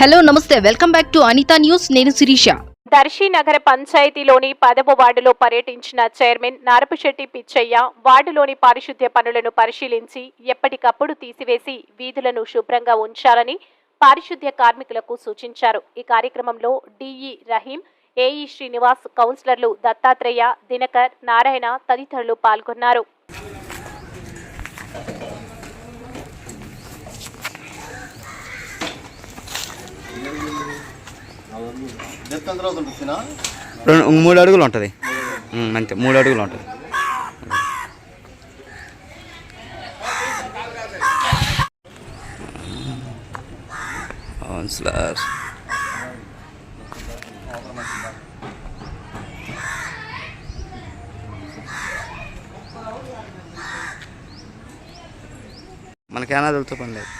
Hello namaste. Welcome back to Anitha news. నేను శిరీష. దర్శి నగర పంచాయతీలోని పదవ వార్డులో పర్యటించిన చైర్మన్ నారపుశెట్టి పిచ్చయ్య వార్డులోని పారిశుద్ధ్య పనులను పరిశీలించి ఎప్పటికప్పుడు తీసివేసి వీధులను శుభ్రంగా ఉంచాలని పారిశుద్ధ్య కార్మికులకు సూచించారు. ఈ కార్యక్రమంలో డిఈ రహీం ఏఈ శ్రీనివాస్ కౌన్సిలర్లు దత్తాత్రేయ దినకర్ నారాయణ తదితరులు పాల్గొన్నారు. రెండు మూడు అడుగులు ఉంటుంది. అంతే మూడు అడుగులు ఉంటుంది. కౌన్సిలర్ మనకేనా తెలుసు పని లేదు.